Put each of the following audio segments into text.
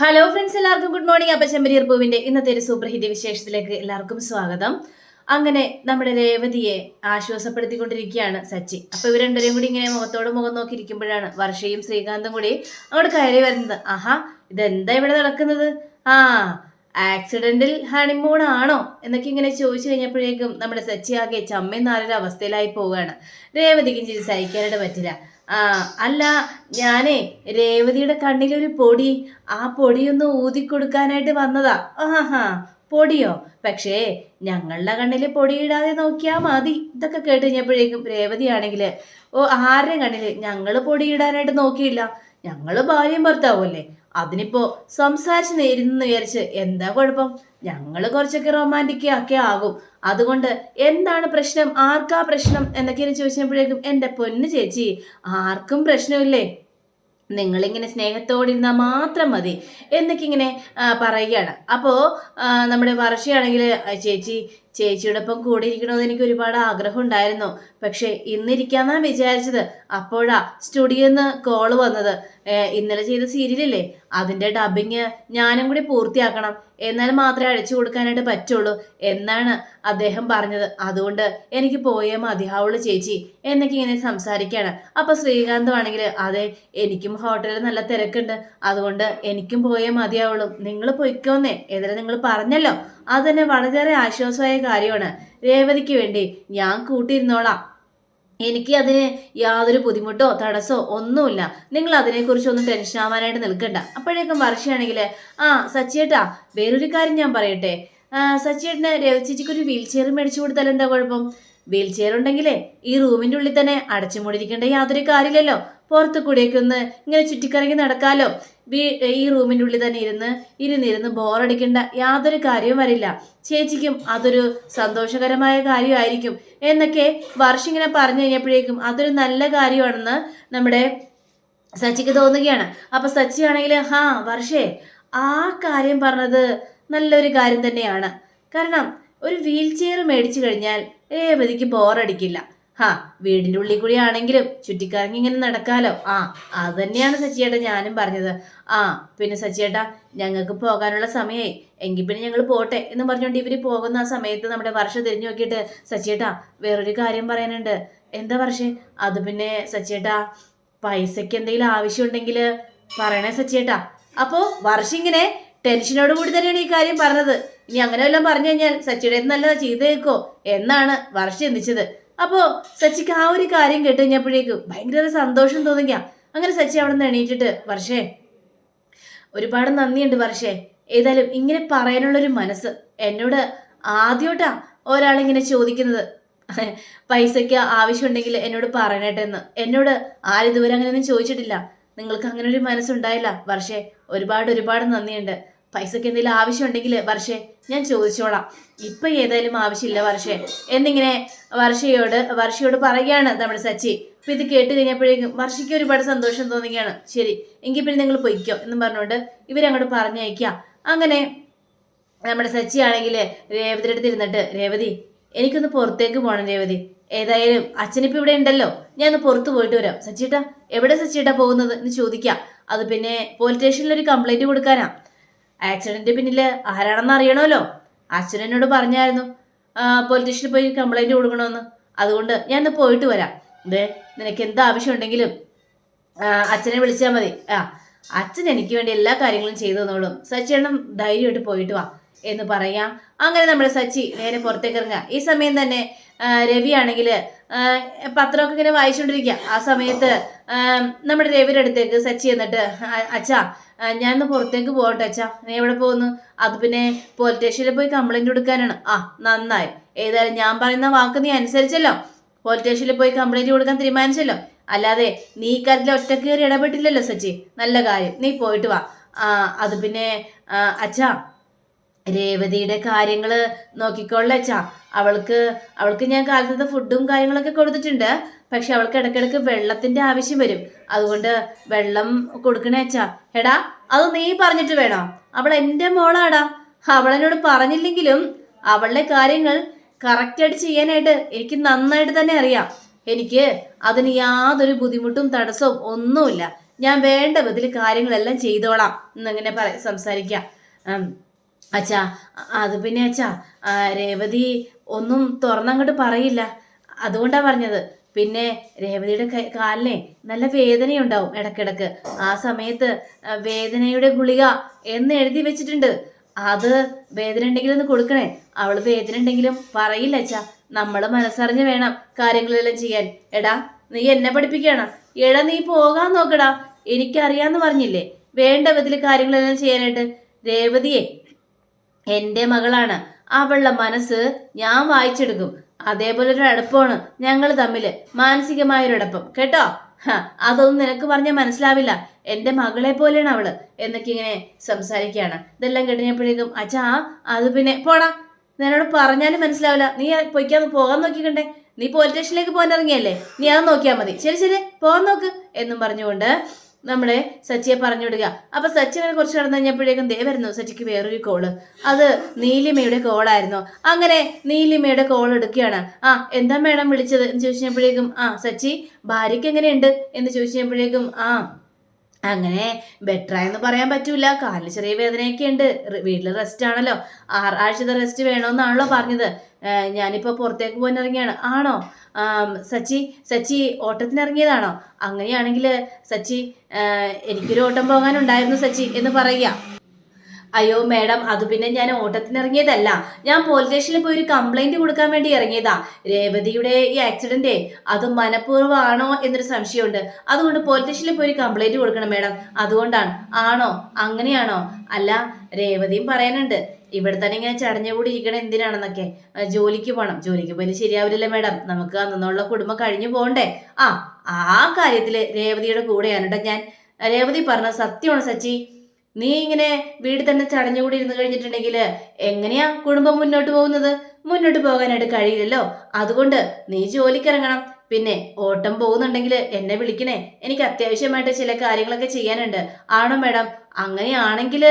Hello friends എല്ലാവർക്കും good morning അപ്പ ചെമ്പരിയർ പൂവിന്റെ ഇന്നത്തെ ഒരു സൂപ്പർ ഹിറ്റ് വിശേഷത്തിലേക്ക് എല്ലാവർക്കും സ്വാഗതം. അങ്ങനെ നമ്മുടെ രേവതിയെ ആശ്വാസപ്പെടുത്തിക്കൊണ്ടിരിക്കുകയാണ് സച്ചി. അപ്പൊ ഇവർ രണ്ടുപേരും കൂടി ഇങ്ങനെ മുഖത്തോട് മുഖം നോക്കി ഇരിക്കുമ്പോഴാണ് വർഷയും ശ്രീകാന്തും കൂടി അങ്ങോട്ട് കയറി വരുന്നത്. ആഹാ ഇതെന്താ ഇവിടെ നടക്കുന്നത്? ആ ആക്സിഡന്റിൽ ഹണിമൂൺ ആണോ എന്നൊക്കെ ഇങ്ങനെ ചോദിച്ചു കഴിഞ്ഞപ്പോഴേക്കും നമ്മുടെ സച്ചി ആകെ ചമ്മെന്നാലൊരു അവസ്ഥയിലായി പോവുകയാണ്. രേവതിക്കും ചിരി സഹിക്കാനായിട്ട് പറ്റില്ല. അല്ല ഞാനേ രേവതിയുടെ കണ്ണിലൊരു പൊടി. ആ പൊടിയൊന്ന് ഊതിക്കൊടുക്കാനായിട്ട് വന്നതാ. ആഹാ പൊടിയോ? പക്ഷേ ഞങ്ങളുടെ കണ്ണിൽ പൊടിയിടാതെ നോക്കിയാൽ മതി. ഇതൊക്കെ കേട്ട് കഴിഞ്ഞപ്പോഴേക്കും രേവതിയാണെങ്കിൽ ഓ ആരുടെ കണ്ണിൽ ഞങ്ങൾ പൊടിയിടാനായിട്ട് നോക്കിയില്ല. ഞങ്ങൾ ഭാര്യയും ഭർത്താവുമല്ലേ അതിനിപ്പോ സംസാരിച്ച് നേരുന്നെന്ന് വിചാരിച്ച് എന്താ കുഴപ്പം? ഞങ്ങൾ കുറച്ചൊക്കെ റൊമാന്റിക് ഒക്കെ ആകും. അതുകൊണ്ട് എന്താണ് പ്രശ്നം? ആർക്കാ പ്രശ്നം? എന്നൊക്കെ ചോദിച്ചപ്പോഴേക്കും എന്റെ പൊന്ന് ചേച്ചി ആർക്കും പ്രശ്നമില്ലേ? നിങ്ങളിങ്ങനെ സ്നേഹത്തോടിരുന്നാൽ മാത്രം മതി എന്നൊക്കെ ഇങ്ങനെ പറയുകയാണ്. അപ്പോൾ നമ്മുടെ വർഷയാണെങ്കിൽ ചേച്ചി ചേച്ചിയോടൊപ്പം കൂടെ ഇരിക്കണമെന്ന് എനിക്ക് ഒരുപാട് ആഗ്രഹം ഉണ്ടായിരുന്നു. പക്ഷേ ഇന്നിരിക്കാന്നാണ് വിചാരിച്ചത്. അപ്പോഴാ സ്റ്റുഡിയോന്ന് കോൾ വന്നത്. ഇന്നലെ ചെയ്ത സീരിയലില്ലേ? അതിന്റെ ഡബിങ് ഞാനും കൂടി പൂർത്തിയാക്കണം. എന്നാൽ മാത്രമേ അടിച്ചു കൊടുക്കാനായിട്ട് പറ്റുള്ളൂ എന്നാണ് അദ്ദേഹം പറഞ്ഞത്. അതുകൊണ്ട് എനിക്ക് പോയേ മതിയാവുള്ളൂ ചേച്ചി എന്നൊക്കെ ഇങ്ങനെ സംസാരിക്കുകയാണ്. അപ്പോൾ ശ്രീകാന്ത് ആണെങ്കിൽ അതെ എനിക്കും ഹോട്ടലിൽ നല്ല തിരക്കുണ്ട്. അതുകൊണ്ട് എനിക്കും പോയേ മതിയാവുള്ളൂ നിങ്ങൾ പൊയ്ക്കോന്നേ. ഏതായാലും നിങ്ങൾ പറഞ്ഞല്ലോ. അത് തന്നെ വളരെയേറെ ആശ്വാസമായ കാര്യമാണ്. രേവതിക്ക് വേണ്ടി ഞാൻ കൂട്ടിയിരുന്നോളാം. എനിക്ക് അതിന് യാതൊരു ബുദ്ധിമുട്ടോ തടസ്സോ ഒന്നുമില്ല. നിങ്ങൾ അതിനെക്കുറിച്ച് ഒന്നും ടെൻഷൻ ആവാനായിട്ട് നിൽക്കണ്ട. അപ്പോഴേക്കും വർഷയാണെങ്കിൽ ആ സച്ചിയേട്ടാ വേറൊരു കാര്യം ഞാൻ പറയട്ടെ. സച്ചിയേട്ടന് രവിച്ചേച്ചിക്ക് ഒരു വീൽ ചെയർ മേടിച്ചു കൊടുത്താൽ എന്താ കുഴപ്പം? വീൽ ചെയർ ഉണ്ടെങ്കിലേ ഈ റൂമിന്റെ ഉള്ളിൽ തന്നെ അടച്ചു മൂടിയിരിക്കേണ്ട യാതൊരു കാര്യമില്ലല്ലോ. പുറത്ത് കൂടിയൊക്കെ ഒന്ന് ഇങ്ങനെ ചുറ്റിക്കറങ്ങി നടക്കാലോ. വീ- ഈ റൂമിന്റെ ഉള്ളിൽ തന്നെ ഇരുന്ന് ഇരുന്നിരുന്ന് ബോറടിക്കേണ്ട യാതൊരു കാര്യവും വരില്ല. ചേച്ചിക്കും അതൊരു സന്തോഷകരമായ കാര്യമായിരിക്കും. എന്നൊക്കെ വർഷം ഇങ്ങനെ പറഞ്ഞു കഴിഞ്ഞപ്പോഴേക്കും അതൊരു നല്ല കാര്യമാണെന്ന് നമ്മുടെ സച്ചിക്ക് തോന്നുകയാണ്. അപ്പം സച്ചി ആണെങ്കിൽ ഹാ വർഷേ ആ കാര്യം പറഞ്ഞത് നല്ലൊരു കാര്യം തന്നെയാണ്. കാരണം ഒരു വീൽ ചെയർ മേടിച്ചു കഴിഞ്ഞാൽ രേവതിക്ക് ബോറടിക്കില്ല. ഹാ വീടിന്റെ ഉള്ളിൽ കൂടി ആണെങ്കിലും ചുറ്റിക്കറങ്ങി ഇങ്ങനെ നടക്കാലോ? ആ അത് തന്നെയാണ് സച്ചിയേട്ടാ ഞാനും പറഞ്ഞത്. ആ പിന്നെ സച്ചിയേട്ടാ ഞങ്ങൾക്ക് പോകാനുള്ള സമയമായി എങ്കിൽ പിന്നെ ഞങ്ങൾ പോട്ടെ എന്ന് പറഞ്ഞുകൊണ്ട് ഇവർ പോകുന്ന ആ സമയത്ത് നമ്മുടെ വർഷ തിരിഞ്ഞു നോക്കിയിട്ട് സച്ചിയേട്ടാ വേറൊരു കാര്യം പറയാനുണ്ട്. എന്താ വർഷേ? അത് പിന്നെ സച്ചിയേട്ടാ പൈസയ്ക്ക് എന്തെങ്കിലും ആവശ്യമുണ്ടെങ്കിൽ പറയണേ സച്ചിയേട്ടാ. അപ്പോൾ വർഷം ഇങ്ങനെ ടെൻഷനോട് കൂടി തന്നെയാണ് ഈ കാര്യം പറഞ്ഞത്. ഇനി അങ്ങനെ വല്ലതും പറഞ്ഞു കഴിഞ്ഞാൽ സച്ചിയുടെ നല്ലതാ ചെയ്തേക്കോ എന്നാണ് വർഷ ചിന്തിച്ചത്. അപ്പോൾ സച്ചിക്ക് ആ ഒരു കാര്യം കേട്ട് കഴിഞ്ഞപ്പോഴേക്കും ഭയങ്കര സന്തോഷം തോന്നിക്ക അങ്ങനെ സച്ചി അവിടെ നിന്ന് എണീറ്റിട്ട് വർഷേ ഒരുപാട് നന്ദിയുണ്ട് വർഷേ. ഏതായാലും ഇങ്ങനെ പറയാനുള്ളൊരു മനസ്സ് എന്നോട് ആദ്യമായിട്ടാ ഒരാളിങ്ങനെ ചോദിക്കുന്നത്. പൈസയ്ക്ക് ആവശ്യമുണ്ടെങ്കിൽ എന്നോട് പറയണേട്ടെന്ന് എന്നോട് ആരിതുവരെ അങ്ങനെയൊന്നും ചോദിച്ചിട്ടില്ല. നിങ്ങൾക്ക് അങ്ങനെ ഒരു മനസ്സുണ്ടായില്ല. വർഷേ ഒരുപാട് ഒരുപാട് നന്ദിയുണ്ട്. പൈസയ്ക്ക് എന്തെങ്കിലും ആവശ്യമുണ്ടെങ്കിൽ വർഷേ ഞാൻ ചോദിച്ചോളാം. ഇപ്പം ഏതായാലും ആവശ്യമില്ല വർഷേ. എന്നിങ്ങനെ വർഷയോട് വർഷയോട് പറയുകയാണ് നമ്മുടെ സച്ചി. അപ്പം ഇത് കേട്ട് കഴിഞ്ഞപ്പോഴേക്കും വർഷയ്ക്ക് ഒരുപാട് സന്തോഷം തോന്നുകയാണ്. ശരി എങ്കിൽ പിന്നെ നിങ്ങൾ പൊയ്ക്കോ എന്നും പറഞ്ഞുകൊണ്ട് ഇവരങ്ങോട്ട് പറഞ്ഞയക്കാം. അങ്ങനെ നമ്മുടെ സച്ചി ആണെങ്കിൽ രേവതിയുടെ അടുത്ത് ഇരുന്നിട്ട് രേവതി എനിക്കൊന്ന് പുറത്തേക്ക് പോകണം രേവതി. ഏതായാലും അച്ഛനിപ്പോൾ ഇവിടെ ഉണ്ടല്ലോ. ഞാൻ ഒന്ന് പുറത്ത് പോയിട്ട് വരാം. സച്ചിട്ടാ എവിടെ സച്ചിട്ടാ പോകുന്നത് എന്ന് ചോദിക്കാം. അത് പിന്നെ പോലീസ് സ്റ്റേഷനിൽ ഒരു കംപ്ലൈന്റ് കൊടുക്കാനാ. ആക്സിഡന്റ് പിന്നിൽ ആരാണെന്ന് അറിയണമല്ലോ. അച്ഛൻ എന്നോട് പറഞ്ഞായിരുന്നു സ്റ്റേഷനിൽ പോയി കംപ്ലൈന്റ് കൊടുക്കണമെന്ന്. അതുകൊണ്ട് ഞാൻ ഇന്ന് പോയിട്ട് വരാം. ദേ നിനക്ക് എന്ത് ആവശ്യമുണ്ടെങ്കിലും അച്ഛനെ വിളിച്ചാൽ മതി. ആ അച്ഛൻ എനിക്ക് വേണ്ടി എല്ലാ കാര്യങ്ങളും ചെയ്തു തന്നോളും. സച്ചിയണ്ണം ധൈര്യമായിട്ട് പോയിട്ട് വാ എന്ന് പറയാം. അങ്ങനെ നമ്മുടെ സച്ചി നേരെ പുറത്തേക്ക് ഇറങ്ങുക. ഈ സമയം തന്നെ രവിയാണെങ്കിൽ പത്രമൊക്കെ ഇങ്ങനെ വായിച്ചുകൊണ്ടിരിക്കുക ആ സമയത്ത് നമ്മുടെ രവിയുടെ അടുത്തേക്ക് സച്ചി എന്നിട്ട് "ആ, അച്ഛാ ഞാനൊന്ന് പുറത്തേക്ക് പോകട്ടെ അച്ഛാ. നീ എവിടെ പോകുന്നു? അത് പിന്നെ പോലീസ് സ്റ്റേഷനിൽ പോയി കംപ്ലൈന്റ് കൊടുക്കാനാണ്. ആ നന്നായി. ഏതായാലും ഞാൻ പറയുന്ന വാക്ക് നീ അനുസരിച്ചല്ലോ. പോലീസ് സ്റ്റേഷനിൽ പോയി കംപ്ലൈന്റ് കൊടുക്കാൻ തീരുമാനിച്ചല്ലോ. അല്ലാതെ നീ ഇക്കാര്യത്തിൽ ഒറ്റ കയറി ഇടപെട്ടില്ലല്ലോ സച്ചി. നല്ല കാര്യം. നീ പോയിട്ട് വാ. അത് പിന്നെ അച്ഛാ രേവതിയുടെ കാര്യങ്ങൾ നോക്കിക്കോളെ അച്ഛാ. അവൾക്ക് അവൾക്ക് ഞാൻ കാലത്തത്തെ ഫുഡും കാര്യങ്ങളൊക്കെ കൊടുത്തിട്ടുണ്ട്. പക്ഷെ അവൾക്ക് ഇടയ്ക്കിടയ്ക്ക് വെള്ളത്തിന്റെ ആവശ്യം വരും. അതുകൊണ്ട് വെള്ളം കൊടുക്കണേച്ചാ എടാ അത് നീ പറഞ്ഞിട്ട് വേണോ. അവൾ എന്റെ മോളാടാ. അവളെന്നോട് പറഞ്ഞില്ലെങ്കിലും അവളുടെ കാര്യങ്ങൾ കറക്റ്റായിട്ട് ചെയ്യാനായിട്ട് എനിക്ക് നന്നായിട്ട് തന്നെ അറിയാം. എനിക്ക് അതിന് യാതൊരു ബുദ്ധിമുട്ടും തടസ്സവും ഒന്നുമില്ല. ഞാൻ വേണ്ട വിധത്തിൽ കാര്യങ്ങളെല്ലാം ചെയ്തോളാം. എന്നങ്ങനെ പറ സംസാരിക്കാം. അച്ഛാ അത് പിന്നെ അച്ഛാ രേവതി ഒന്നും തുറന്നങ്ങോട്ട് പറയില്ല. അതുകൊണ്ടാണ് പറഞ്ഞത്. പിന്നെ രേവതിയുടെ കാലിനെ നല്ല വേദനയുണ്ടാവും ഇടക്കിടക്ക് ആ സമയത്ത് വേദനയുടെ ഗുളിക എന്ന് എഴുതി വെച്ചിട്ടുണ്ട്. അത് വേദന ഉണ്ടെങ്കിലും ഒന്ന് കൊടുക്കണേ. അവൾ വേദന ഉണ്ടെങ്കിലും പറയില്ല അച്ഛാ. നമ്മൾ മനസ്സറിഞ്ഞ് വേണം കാര്യങ്ങളെല്ലാം ചെയ്യാൻ. എടാ നീ എന്നെ പഠിപ്പിക്കണം എടാ നീ പോകാൻ നോക്കടാ. എനിക്കറിയാന്ന് പറഞ്ഞില്ലേ? വേണ്ട വിധത്തിൽ കാര്യങ്ങളെല്ലാം ചെയ്യാനായിട്ട്. രേവതിയെ എന്റെ മകളാണ്. അവളുടെ മനസ്സ് ഞാൻ വായിച്ചെടുക്കും. അതേപോലെ ഒരു അടുപ്പമാണ് ഞങ്ങൾ തമ്മിൽ മാനസികമായൊരടുപ്പം. കേട്ടോ? അതൊന്നും നിനക്ക് പറഞ്ഞാൽ മനസ്സിലാവില്ല. എന്റെ മകളെ പോലെയാണ് അവൾ. എന്നൊക്കെ ഇങ്ങനെ സംസാരിക്കുകയാണ് ഇതെല്ലാം കഴിഞ്ഞപ്പോഴേക്കും അച്ഛാ അത് പിന്നെ പോടാ. നിന്നോട് പറഞ്ഞാലും മനസ്സിലാവില്ല. നീ പൊയ്ക്കാൻ പോകാൻ നോക്കിക്കണ്ടേ? നീ പോലീസ് സ്റ്റേഷനിലേക്ക് പോകാൻ ഇറങ്ങിയല്ലേ? നീ അത് നോക്കിയാൽ മതി. ശരി ശരി പോകാൻ നോക്ക് എന്നും പറഞ്ഞുകൊണ്ട് നമ്മുടെ സച്ചിയെ പറഞ്ഞു വിടുക അപ്പൊ സച്ചി അങ്ങനെ കുറച്ച് കടന്നു കഴിഞ്ഞപ്പോഴേക്കും ദേ വരുന്നു സച്ചിക്ക് വേറൊരു കോൾ അത് നീലിമയുടെ കോളായിരുന്നു അങ്ങനെ നീലിമയുടെ കോൾ എടുക്കുകയാണ്. ആ എന്താ മേഡം വിളിച്ചത് എന്ന് ചോദിച്ചപ്പോഴേക്കും ആ സച്ചി ഭാര്യയ്ക്ക് എങ്ങനെയുണ്ട്? എന്ന് ചോദിച്ചപ്പോഴേക്കും ആ അങ്ങനെ ബെറ്ററായെന്ന് പറയാൻ പറ്റൂല. കാലിൽ ചെറിയ വേദനയൊക്കെ ഉണ്ട് വീട്ടിൽ റെസ്റ്റ് ആണല്ലോ. ആറാഴ്ചത്തെ റെസ്റ്റ് വേണമെന്നാണല്ലോ പറഞ്ഞത്. ഞാനിപ്പോൾ പുറത്തേക്ക് പോകാൻ ഇറങ്ങിയാണ് ആണോ സച്ചി സച്ചി ഓട്ടത്തിന് ഇറങ്ങിയതാണോ അങ്ങനെയാണെങ്കിൽ സച്ചി എനിക്കൊരു ഓട്ടം പോകാനുണ്ടായിരുന്നു സച്ചി എന്ന് പറയുക. അയ്യോ മേഡം അത് പിന്നെ ഞാൻ ഓട്ടത്തിന് ഇറങ്ങിയതല്ല ഞാൻ പോലീസ് സ്റ്റേഷനിൽ പോയി ഒരു കംപ്ലൈന്റ് കൊടുക്കാൻ വേണ്ടി ഇറങ്ങിയതാ. രേവതിയുടെ ഈ ആക്സിഡന്റ് അത് മനഃപൂർവമാണോ എന്നൊരു സംശയമുണ്ട്. അതുകൊണ്ട് പോലീസ് സ്റ്റേഷനിൽ പോയി ഒരു കംപ്ലൈന്റ് കൊടുക്കണം മേഡം. അതുകൊണ്ടാണ്. ആണോ? അങ്ങനെയാണോ? അല്ല രേവതിയും പറയാനുണ്ട്. ഇവിടെ തന്നെ ഇങ്ങനെ ചടഞ്ഞുകൂടി ഇരിക്കണം എന്തിനാണെന്നൊക്കെ ജോലിക്ക് പോകണം ജോലിക്ക് പോയി ശരിയാവില്ലല്ലോ മേഡം. നമുക്ക് അന്നുള്ള കുടുംബം കഴിഞ്ഞു പോകണ്ടേ. ആ ആ കാര്യത്തിൽ രേവതിയുടെ കൂടെയാണ് കേട്ടോ ഞാൻ. രേവതി പറഞ്ഞ സത്യമാണ് സച്ചി? നീ ഇങ്ങനെ വീട് തന്നെ ചടഞ്ഞുകൂടി ഇരുന്ന് കഴിഞ്ഞിട്ടുണ്ടെങ്കിൽ എങ്ങനെയാ കുടുംബം മുന്നോട്ട് പോകുന്നത്? മുന്നോട്ട് പോകാനായിട്ട് കഴിയില്ലല്ലോ. അതുകൊണ്ട് നീ ജോലിക്ക് ഇറങ്ങണം പിന്നെ ഓട്ടം പോകുന്നുണ്ടെങ്കിൽ എന്നെ വിളിക്കണേ. എനിക്ക് അത്യാവശ്യമായിട്ട് ചില കാര്യങ്ങളൊക്കെ ചെയ്യാനുണ്ട്. ആണോ മേഡം? അങ്ങനെയാണെങ്കിൽ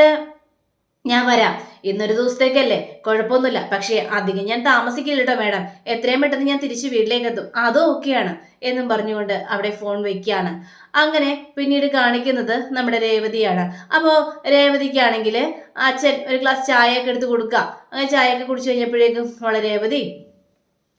ഞാൻ വരാം. ഇന്നൊരു ദിവസത്തേക്കല്ലേ? കുഴപ്പമൊന്നുമില്ല. പക്ഷേ അധികം ഞാൻ താമസിക്കില്ല കേട്ടോ മേഡം. എത്രയും പെട്ടെന്ന് ഞാൻ തിരിച്ച് വീട്ടിലേക്ക് എത്തും അതും ഓക്കെയാണ് എന്നും പറഞ്ഞുകൊണ്ട് അവിടെ ഫോൺ വെക്കുകയാണ്. അങ്ങനെ പിന്നീട് കാണിക്കുന്നത് നമ്മുടെ രേവതിയാണ്. അപ്പോൾ രേവതിക്കാണെങ്കിൽ അച്ഛൻ ഒരു ഗ്ലാസ് ചായയൊക്കെ എടുത്ത് കൊടുക്കുക. അങ്ങനെ ചായയൊക്കെ കുടിച്ചു കഴിഞ്ഞപ്പോഴേക്കും വളരെ രേവതി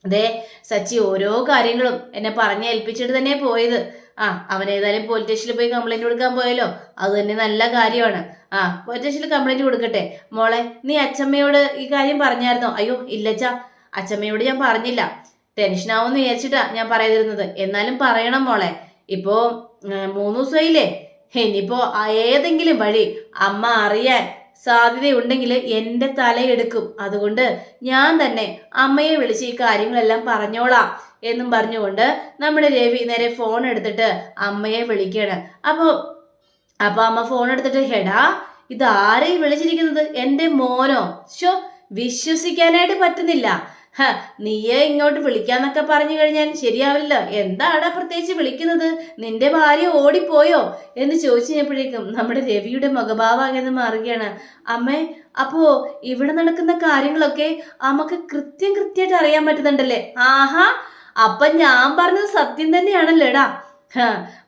അതെ സച്ചി ഓരോ കാര്യങ്ങളും എന്നെ പറഞ്ഞ് ഏൽപ്പിച്ചിട്ട് തന്നെ പോയത്. ആ അവൻ ഏതായാലും പോലീസ് സ്റ്റേഷനിൽ പോയി കംപ്ലൈന്റ് കൊടുക്കാൻ പോയല്ലോ. അത് തന്നെ നല്ല കാര്യമാണ്. ആ പോലീസ് സ്റ്റേഷനിൽ കംപ്ലൈന്റ് കൊടുക്കട്ടെ. മോളെ നീ അച്ചമ്മയോട് ഈ കാര്യം പറഞ്ഞായിരുന്നോ? അയ്യോ ഇല്ലച്ചാ. അച്ചമ്മയോട് ഞാൻ പറഞ്ഞില്ല. ടെൻഷനാവുമെന്ന് വിചാരിച്ചിട്ടാ ഞാൻ പറയാതിരുന്നത്. എന്നാലും പറയണം മോളെ. ഇപ്പോ മൂന്ന് ദിവസമായില്ലേ? ഇനിയിപ്പോ ഏതെങ്കിലും വഴി അമ്മ അറിയാൻ സാധ്യതയുണ്ടെങ്കിൽ എന്റെ തലയെടുക്കും. അതുകൊണ്ട് ഞാൻ തന്നെ അമ്മയെ വിളിച്ച് ഈ കാര്യങ്ങളെല്ലാം പറഞ്ഞോളാം എന്നും പറഞ്ഞുകൊണ്ട് നമ്മുടെ രവി നേരെ ഫോൺ എടുത്തിട്ട് അമ്മയെ വിളിക്കുകയാണ് അപ്പോൾ അപ്പോൾ അമ്മ ഫോൺ എടുത്തിട്ട് ഹെടാ ഇത് ആരെയും വിളിച്ചിരിക്കുന്നത്? എന്റെ മോനോ? ഷോ വിശ്വസിക്കാനായിട്ട് പറ്റുന്നില്ല. ഹ നീയെ ഇങ്ങോട്ട് വിളിക്കാന്നൊക്കെ പറഞ്ഞു കഴിഞ്ഞാൽ ശരിയാവില്ല എന്താണ് പ്രത്യേകിച്ച് വിളിക്കുന്നത്? നിന്റെ ഭാര്യ ഓടിപ്പോയോ? എന്ന് ചോദിച്ചു കഴിഞ്ഞപ്പോഴേക്കും നമ്മുടെ രവിയുടെ മുഖഭാവാകെന്ന് മാറുകയാണ്. അമ്മേ അപ്പോ ഇവിടെ നടക്കുന്ന കാര്യങ്ങളൊക്കെ അമ്മയ്ക്ക് കൃത്യം കൃത്യമായിട്ട് അറിയാൻ പറ്റുന്നുണ്ടല്ലേ? ആഹാ അപ്പൊ ഞാൻ പറഞ്ഞത് സത്യം തന്നെയാണല്ലേടാ. ഹ,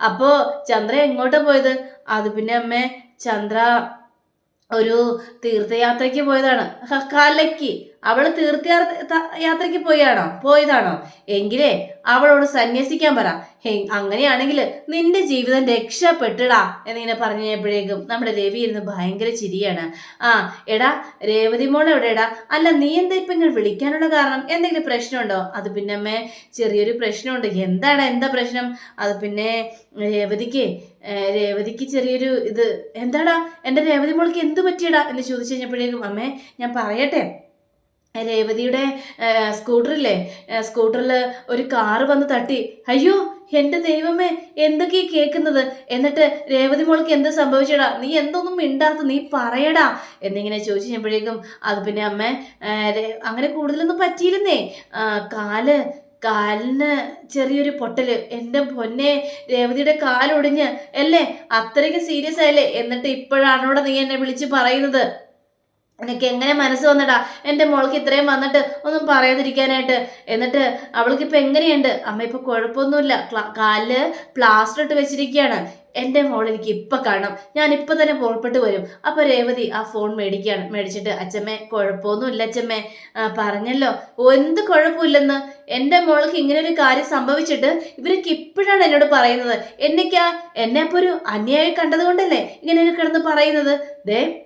അപ്പോ ചന്ദ്ര എങ്ങോട്ടാ പോയത്? അത് പിന്നെ അമ്മേ ചന്ദ്ര ഒരു തീർത്ഥയാത്രയ്ക്ക് പോയതാണ്. കലക്കി. അവൾ തീർത്ഥയാത്ര യാത്രയ്ക്ക് പോയാണോ പോയതാണോ? എങ്കിലേ അവളോട് സന്യസിക്കാൻ പറ. അങ്ങനെയാണെങ്കിൽ നിന്റെ ജീവിതം രക്ഷപ്പെട്ടിടാ എന്നിങ്ങനെ പറഞ്ഞു കഴിഞ്ഞപ്പോഴേക്കും നമ്മുടെ രവി ഇരുന്ന് ഭയങ്കര ചിരിയാണ്. ആ എടാ രേവതി മോൾ എവിടെടാ അല്ല നീ എന്താ ഇപ്പം ഇങ്ങനെ വിളിക്കാനുള്ള കാരണം? എന്തെങ്കിലും പ്രശ്നമുണ്ടോ? അത് പിന്നെ അമ്മേ ചെറിയൊരു പ്രശ്നമുണ്ട്. എന്താണ് എന്താ പ്രശ്നം? അത് പിന്നെ രേവതിക്ക് രേവതിക്ക് ചെറിയൊരു ഇത് എന്താടാ? എന്റെ രേവതി മോൾക്ക് എന്ത് പറ്റിയടാ? എന്ന് ചോദിച്ചു കഴിഞ്ഞപ്പോഴേക്കും അമ്മേ ഞാൻ പറയട്ടെ. രേവതിയുടെ സ്കൂട്ടറില്ലേ? സ്കൂട്ടറിൽ ഒരു കാറ് വന്ന് തട്ടി. അയ്യോ എന്റെ ദൈവമേ എന്തൊക്കെയാ കേൾക്കുന്നത് എന്നിട്ട് രേവതി മോൾക്ക് എന്ത് സംഭവിച്ചടാ? നീ എന്തൊന്നും മിണ്ടാത്ത നീ പറയടാ. എന്നിങ്ങനെ ചോദിച്ചു കഴിയുമ്പോഴേക്കും അത് പിന്നെ അമ്മ അങ്ങനെ കൂടുതലൊന്നും പറ്റിയിരുന്നേ കാൽ കാലിന് ചെറിയൊരു പൊട്ടൽ. എന്റെ പൊന്നെ രേവതിയുടെ കാലൊടിഞ്ഞ്. അല്ലേ? അത്രയ്ക്ക് സീരിയസ് ആയല്ലേ? എന്നിട്ട് ഇപ്പോഴാണോടെ നീ എന്നെ വിളിച്ച് പറയുന്നത്? എനിക്ക് എങ്ങനെ മനസ്സ് വന്നിടാ? എന്റെ മോൾക്ക് ഇത്രയും വന്നിട്ട് ഒന്നും പറയാതിരിക്കാനായിട്ട്. എന്നിട്ട് അവൾക്ക് ഇപ്പം എങ്ങനെയുണ്ട്? അമ്മ ഇപ്പം കുഴപ്പമൊന്നുമില്ല. ക്ലാ- കാലിൽ പ്ലാസ്റ്റർ ഇട്ട് വെച്ചിരിക്കുകയാണ്. എന്റെ മോൾ എനിക്ക് ഇപ്പം കാണാം ഞാൻ ഇപ്പം തന്നെ പുറപ്പെട്ട് വരും. അപ്പോൾ രേവതി ആ ഫോൺ മേടിക്കുകയാണ്. മേടിച്ചിട്ട് അച്ഛമ്മേ കുഴപ്പമൊന്നുമില്ല അച്ഛമ്മേ. പറഞ്ഞല്ലോ. എന്ത് കുഴപ്പമില്ലെന്ന്? എന്റെ മോൾക്ക് ഇങ്ങനെ ഒരു കാര്യം സംഭവിച്ചിട്ട് ഇവരൊക്കെ ഇപ്പോഴാണ് എന്നോട് പറയുന്നത്. എന്നൊക്കെയാ എന്നെ ഇപ്പോൾ ഒരു അന്യായി കണ്ടത് കൊണ്ടല്ലേ ഇങ്ങനെ കിടന്ന് പറയുന്നത്? ദേ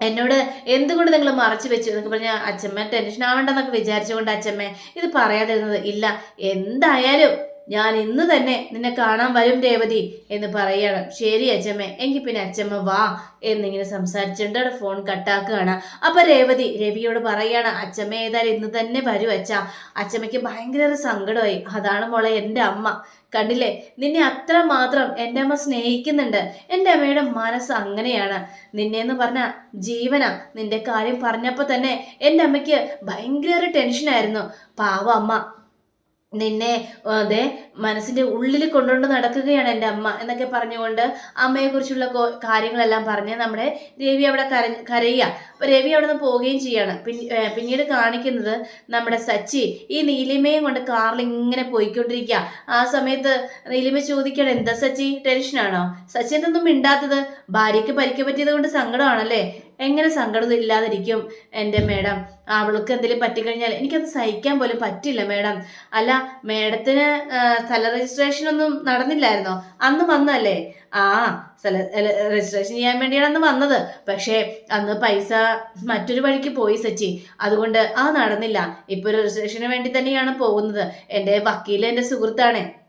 എന്നോട് എന്തുകൊണ്ട് നിങ്ങൾ മറച്ചു വെച്ചു എന്നൊക്കെ പറഞ്ഞാൽ അച്ഛമ്മ ടെൻഷൻ ആവണ്ടെന്നൊക്കെ വിചാരിച്ചുകൊണ്ട് അച്ഛമ്മ ഇത് പറയാതിരുന്നത് ഇല്ല. എന്തായാലും ഞാൻ ഇന്ന് തന്നെ നിന്നെ കാണാൻ വരും രേവതി എന്ന് പറയാണ്. ശരി അച്ഛമ്മ എങ്കിൽ പിന്നെ അച്ഛമ്മ വാ എന്നിങ്ങനെ സംസാരിച്ചുകൊണ്ട് ഫോൺ കട്ടാക്കുകയാണ് അപ്പൊ രേവതി രവിയോട് പറയാണ് അച്ഛമ്മ ഏതായാലും ഇന്ന് തന്നെ വരും അച്ഛ. അച്ഛമ്മയ്ക്ക് ഭയങ്കര സങ്കടമായി. അതാണ് മോളെ എന്റെ അമ്മ. കണ്ടില്ലേ? നിന്നെ അത്ര മാത്രം എന്റെ അമ്മ സ്നേഹിക്കുന്നുണ്ട്. എന്റെ അമ്മയുടെ മനസ്സ് അങ്ങനെയാണ്. നിന്നെ എന്ന് പറഞ്ഞ ജീവന നിന്റെ കാര്യം പറഞ്ഞപ്പോൾ തന്നെ എന്റെ അമ്മയ്ക്ക് ഭയങ്കര ടെൻഷനായിരുന്നു പാവ അമ്മ. നിന്നെ അതെ മനസ്സിന്റെ ഉള്ളിൽ കൊണ്ടുകൊണ്ട് നടക്കുകയാണ് എന്റെ അമ്മ എന്നൊക്കെ പറഞ്ഞുകൊണ്ട് അമ്മയെക്കുറിച്ചുള്ള കാര്യങ്ങളെല്ലാം പറഞ്ഞ് നമ്മുടെ രവി അവിടെ കര കരയുക. അപ്പോൾ രവി അവിടെ നിന്ന് പോവുകയും ചെയ്യാണ്. പിന്ന- പിന്നീട് കാണിക്കുന്നത് നമ്മുടെ സച്ചി ഈ നീലിമയും കൊണ്ട് കാറിൽ ഇങ്ങനെ പോയിക്കൊണ്ടിരിക്കുക. ആ സമയത്ത് നീലിമ ചോദിക്കണം എന്താ സച്ചി? ടെൻഷനാണോ? സച്ചി ഒന്നും മിണ്ടാത്തത്? ഭാര്യയ്ക്ക് പരിക്ക് പറ്റിയത് കൊണ്ട് സങ്കടമാണല്ലേ? എങ്ങനെ സങ്കടം ഇല്ലാതിരിക്കും എന്റെ മേഡം? അവൾക്ക് എന്തെങ്കിലും പറ്റിക്കഴിഞ്ഞാൽ എനിക്കത് സഹിക്കാൻ പോലും പറ്റില്ല മേഡം. അല്ല മേഡത്തിന് സ്ഥല രജിസ്ട്രേഷൻ ഒന്നും നടന്നില്ലായിരുന്നോ? അന്ന് വന്നല്ലേ? ആ സ്ഥല രജിസ്ട്രേഷൻ ചെയ്യാൻ വേണ്ടിയാണ് അന്ന് വന്നത്. പക്ഷേ അന്ന് പൈസ മറ്റൊരു വഴിക്ക് പോയി സച്ചി. അതുകൊണ്ട് ആ നടന്നില്ല. ഇപ്പോൾ രജിസ്ട്രേഷന് വേണ്ടി തന്നെയാണ് പോകുന്നത്. എന്റെ വക്കീൽ എന്റെ സുഹൃത്താണ്.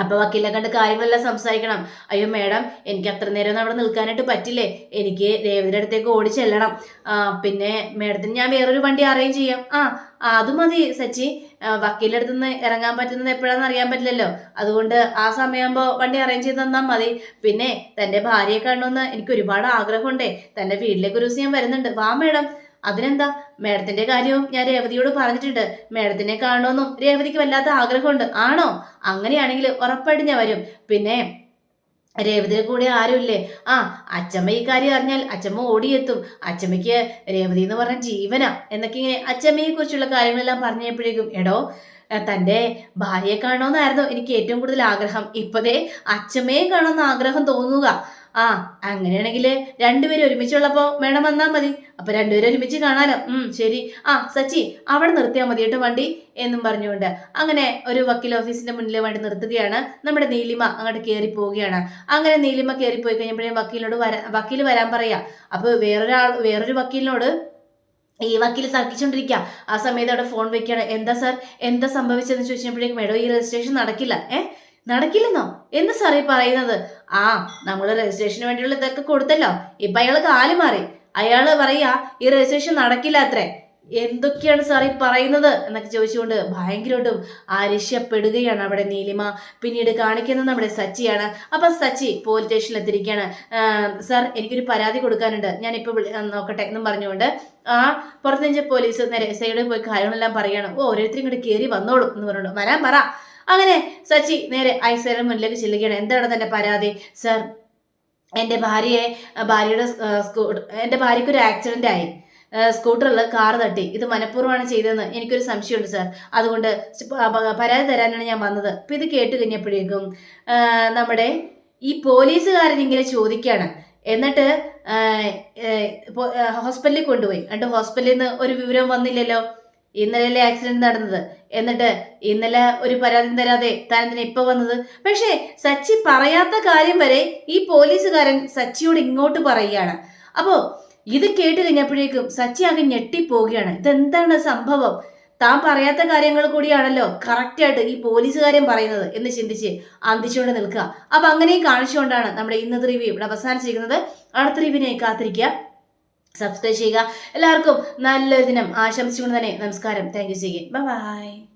അപ്പൊ വക്കീലിനെ കണ്ട് കാര്യങ്ങളെല്ലാം സംസാരിക്കണം. അയ്യോ മേഡം എനിക്ക് അത്ര നേരം ഒന്നും അവിടെ നിൽക്കാനായിട്ട് പറ്റില്ലേ? എനിക്ക് രേവതിയുടെ അടുത്തേക്ക് ഓടി ചെല്ലണം. പിന്നെ മേഡത്തിന് ഞാൻ വേറൊരു വണ്ടി അറേഞ്ച് ചെയ്യാം. ആ അത് മതി സച്ചി. ആ, വക്കീലിന്റെ അടുത്ത് നിന്ന് ഇറങ്ങാൻ പറ്റുന്നത് എപ്പോഴാണെന്ന് അറിയാൻ പറ്റില്ലല്ലോ. അതുകൊണ്ട് ആ സമയമാകുമ്പോൾ വണ്ടി അറേഞ്ച് ചെയ്ത് തന്നാൽ മതി. പിന്നെ തന്റെ ഭാര്യയെ കാണണമെന്ന് എനിക്ക് ഒരുപാട് ആഗ്രഹമുണ്ടേ. തന്റെ വീട്ടിലേക്ക് ഒരു ദിവസം ഞാൻ വരുന്നുണ്ട്. വാ മേഡം. അതിനെന്താ? മേഡത്തിന്റെ കാര്യവും ഞാൻ രേവതിയോട് പറഞ്ഞിട്ടുണ്ട്. മേഡത്തിനെ കാണണമെന്നും രേവതിക്ക് വല്ലാത്ത ആഗ്രഹമുണ്ട്. ആണോ? അങ്ങനെയാണെങ്കിൽ ഉറപ്പായിട്ട് ഞാൻ വരും. പിന്നെ രേവതിയുടെ കൂടെ ആരുമില്ലേ? ആ അച്ചമ്മ ഈ കാര്യം അറിഞ്ഞാൽ അച്ചമ്മ ഓടിയെത്തും. അച്ചമ്മയ്ക്ക് രേവതി എന്ന് പറഞ്ഞ ജീവന. എന്നൊക്കെ ഇങ്ങനെ അച്ചമ്മയെ കുറിച്ചുള്ള കാര്യങ്ങളെല്ലാം പറഞ്ഞപ്പോഴേക്കും എടോ തന്റെ ഭാര്യയെ കാണണമെന്നായിരുന്നു എനിക്ക് ഏറ്റവും കൂടുതൽ ആഗ്രഹം. ഇപ്പതേ അച്ചമ്മയെ കാണണമെന്ന് ആഗ്രഹം തോന്നുക. ആ അങ്ങനെയാണെങ്കിൽ രണ്ടുപേരും ഒരുമിച്ചുള്ളപ്പോൾ മേഡം വന്നാൽ മതി. അപ്പം രണ്ടുപേരും ഒരുമിച്ച് കാണാലോ. ഉം ശരി. ആ സച്ചി അവിടെ നിർത്തിയാൽ മതി കേട്ടോ വണ്ടി എന്നും പറഞ്ഞുകൊണ്ട്. അങ്ങനെ ഒരു വക്കീൽ ഓഫീസിന്റെ മുന്നിൽ വണ്ടി നിർത്തുകയാണ്. നമ്മുടെ നീലിമ അങ്ങോട്ട് കയറി പോവുകയാണ്. അങ്ങനെ നീലിമ കയറി പോയി കഴിഞ്ഞപ്പോഴേ വക്കീലിനോട് വരാ വക്കീൽ വരാൻ പറയാ. അപ്പോൾ വേറൊരാൾ വേറൊരു വക്കീലിനോട് ഈ വക്കീൽ തർക്കിച്ചോണ്ടിരിക്കുക ആ സമയത്ത് അവിടെ ഫോൺ വെക്കുകയാണ്. എന്താ സാർ? എന്താ സംഭവിച്ചതെന്ന് ചോദിച്ചപ്പോഴേക്കും മേഡം ഈ രജിസ്ട്രേഷൻ നടക്കില്ല. ഏ? നടക്കില്ലെന്നോ? എന്ന് സാറേ പറയുന്നത്? ആ നമ്മൾ രജിസ്ട്രേഷന് വേണ്ടിയുള്ള ഇതൊക്കെ കൊടുത്തല്ലോ. ഇപ്പൊ അയാൾ കാലു മാറി. അയാൾ പറയാ ഈ രജിസ്ട്രേഷൻ നടക്കില്ല അത്രേ. എന്തൊക്കെയാണ് ഈ പറയുന്നത്? എന്നൊക്കെ ചോദിച്ചുകൊണ്ട് ഭയങ്കരമായിട്ടും അരിശപ്പെടുകയാണ് അവിടെ നീലിമ. പിന്നീട് കാണിക്കുന്നത് നമ്മുടെ സച്ചിയാണ്. അപ്പൊ സച്ചി പോലീസ് സ്റ്റേഷനിൽ എത്തിയിരിക്കുകയാണ്. സാർ എനിക്കൊരു പരാതി കൊടുക്കാനുണ്ട്. ഞാനിപ്പോൾ വിളി നോക്കട്ടെ എന്നും പറഞ്ഞുകൊണ്ട് ആ പുറത്തുനിന്ന് പോലീസ് നേരെ സൈഡിൽ പോയി കാര്യങ്ങളെല്ലാം പറയണം. ഓ ഓരോരുത്തരും ഇങ്ങോട്ട് കയറി വന്നോളൂ എന്ന് പറഞ്ഞോളൂ വരാൻ പറ അങ്ങനെ സച്ചി നേരെ ഐസയുടെ മുന്നിലേക്ക് ചെല്ലുകയാണ്. എന്താണ് തന്റെ പരാതി? സർ എന്റെ ഭാര്യയെ ഭാര്യയുടെ സ്കൂ എന്റെ ഭാര്യയ്ക്ക് ഒരു ആക്സിഡന്റ് ആയി. സ്കൂട്ടറിൽ കാർ തട്ടി. ഇത് മനഃപൂർവമാണ് ചെയ്തതെന്ന് എനിക്കൊരു സംശയമുണ്ട് സാർ. അതുകൊണ്ട് പരാതി തരാനാണ് ഞാൻ വന്നത്. അപ്പം ഇത് കേട്ട് കഴിഞ്ഞപ്പോഴേക്കും നമ്മുടെ ഈ പോലീസുകാരൻ ഇങ്ങനെ ചോദിക്കുകയാണ് എന്നിട്ട് ഹോസ്പിറ്റലിൽ കൊണ്ടുപോയി. എന്നിട്ട് ഹോസ്പിറ്റലിൽ നിന്ന് ഒരു വിവരം വന്നില്ലല്ലോ. ഇന്നലെയല്ലേ ആക്സിഡന്റ് നടന്നത്. എന്നിട്ട് ഇന്നലെ ഒരു പരാതി തരാതെ താൻ ഇപ്പൊ വന്നത്? പക്ഷേ സച്ചി പറയാത്ത കാര്യം വരെ ഈ പോലീസുകാരൻ സച്ചിയോട് ഇങ്ങോട്ട് പറയുകയാണ്. അപ്പോ ഇത് കേട്ട് കഴിഞ്ഞപ്പോഴേക്കും സച്ചി ആകെ ഞെട്ടിപ്പോവുകയാണ്. ഇതെന്താണ് സംഭവം? താൻ പറയാത്ത കാര്യങ്ങൾ കൂടിയാണല്ലോ കറക്റ്റായിട്ട് ഈ പോലീസുകാരൻ പറയുന്നത് എന്ന് ചിന്തിച്ച് അന്തിച്ചുകൊണ്ട് നിൽക്കുക. അപ്പൊ അങ്ങനെയും കാണിച്ചുകൊണ്ടാണ് നമ്മുടെ ഇന്നത്തെ റിവ്യൂ ഇവിടെ അവസാനിച്ചിരിക്കുന്നത്. അടുത്ത റിവ്യൂവിനെ കാത്തിരിക്കുക. സബ്സ്ക്രൈബ് ചെയ്യുക. എല്ലാവർക്കും നല്ലൊരു ദിനം. ആശംസിച്ചുകൊണ്ട് തന്നെ നമസ്കാരം. താങ്ക് യു ചെയ്യും ബൈ